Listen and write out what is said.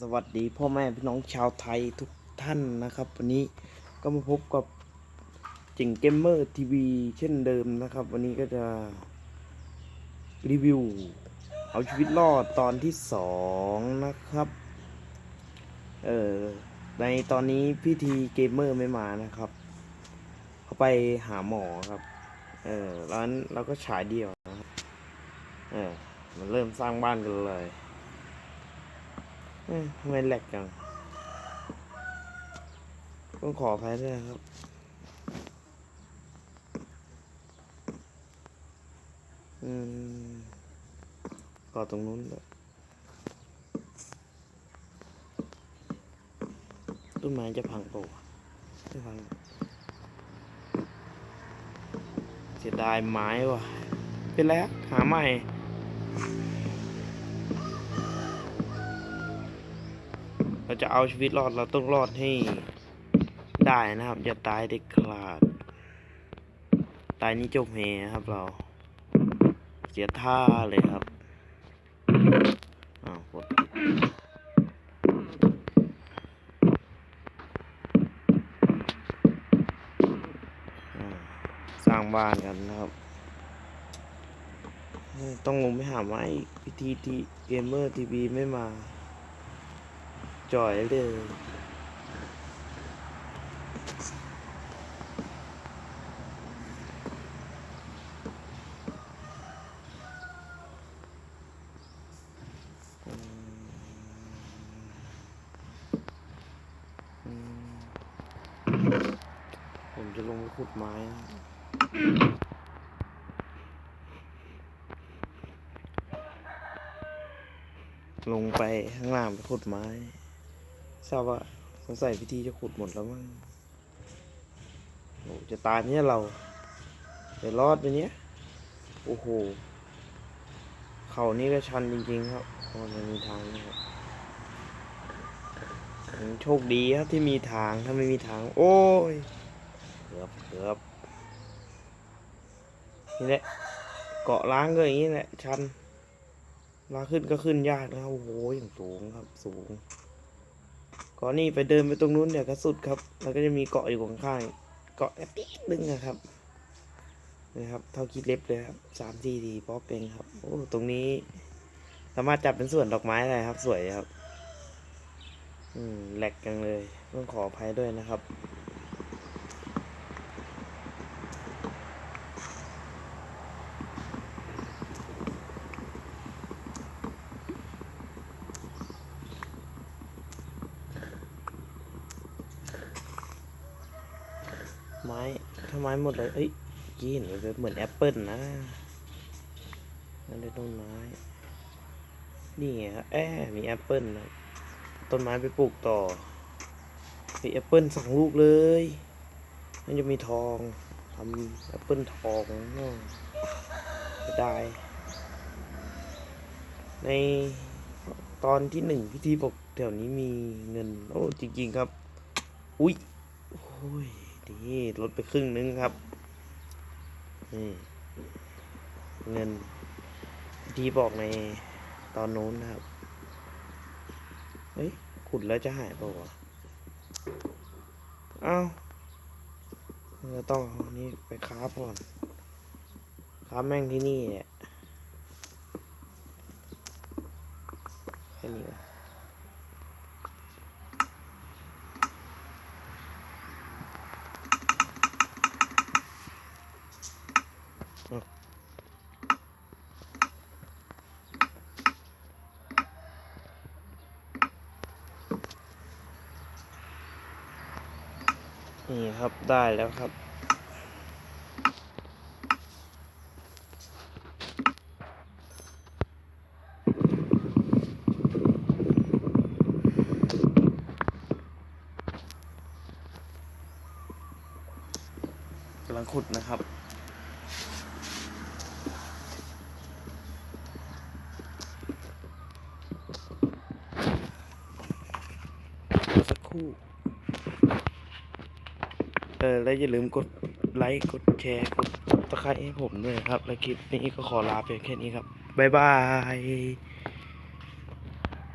สวัสดีพ่อแม่พี่น้องชาวไทยทุกท่านนะครับ วันนี้ก็มาพบกับจิงเกมเมอร์ทีวีเช่นเดิมนะครับ วันนี้ก็จะรีวิว เอาชีวิตรอดตอนที่สองนะครับเออในตอนนี้พี่ทีเกมเมอร์ไม่มานะครับ เขาไปหาหมอครับเออแล้วนั้นเราก็ฉายเดียวนะเออมันเริ่มสร้างบ้านกันเลย ทำไมแหลกจังต้องขออภัยด้วยนะครับอืมก่อตรงนู้นด้วยต้นไม้จะพังเปล่าวะไม่พังเสียดายไม้ว่ะเป็นแล้วหาใหม่ เราจะเอาชีวิตรอดเราต้องรอดให้ได้นะครับ อย่าตายเด็ดขาด ตายนี่จบเฮครับเรา เสียท่าเลยครับอ้าวกดสร้างบ้านกันนะครับ ต้องลงไปหาไม้พิธีทีเกมเมอร์ทีวีไม่มา จ่อยเลยอืมผมจะลงไปขุดไม้ลงไปข้างล่างไปขุดไม้ ทราบว่าสงสัยพิธีจะขุดหมดแล้วมั้งโอ้จะตายเนี่ยเราจะรอดไปเนี้ยโอ้โห เขานี่ก็ชันจริงๆครับพราะมันมีทางนะครับโชคดีครับที่มีทางถ้าไม่มีทาง โอ้ยเกือบเกือบนี่แหละเกาะล้างก็อย่างนี้แหละชันลาขึ้นก็ขึ้นยากนะครับโอ้โหอย่างสูงครับสูง เกาะนี่ไปเดินไปตรงนู้นเดี๋ยวก็สุดครับ แล้วก็จะมีเกาะอยู่ข้างๆเกาะนิดนึงนะครับนะครับ เท่าคิดเล็บเลยครับสามสี่ดีป๊อกเองครับโอ้ตรงนี้ สามารถจับเป็นส่วนดอกไม้ได้ครับ สวยครับ อืมแหลกกันเลยต้องขออภัยด้วยนะครับ ไม้ถ้าไม้หมดเลยเอ้ยกี้เห็นเหมือนแอปเปิลนะนั่นเลยต้นไม้ นี่ไงครับแอบมีแอปเปิลนะต้นไม้ไปปลูกต่อมีแอปเปิลสองลูกเลยมันจะมีทองทำแอปเปิลทองจะได้ ในตอนที่หนึ่งพิธีบอกแถวนี้มีเงิน โอ้ จริง ๆ ครับ อุ้ยโอ้ย ดีลดไปครึ่งนึงครับ นี่เงินที่บอกในตอนนู้นนะครับ เฮ้ย ขุดแล้วจะหายเปล่าวะเอ้าเราต้องเอาอันนี้ไปค้าก่อนค้าแม่งที่นี่แหล นี่ครับได้แล้วครับ กำลังขุดนะครับสักครู่ ออและอย่าลืมกดไลค์กดแชร์กดตะไคร้ให้ผมด้วยครับ และคลิปนี้ก็ขอลาไปแค่นี้ครับ บ๊ายบาย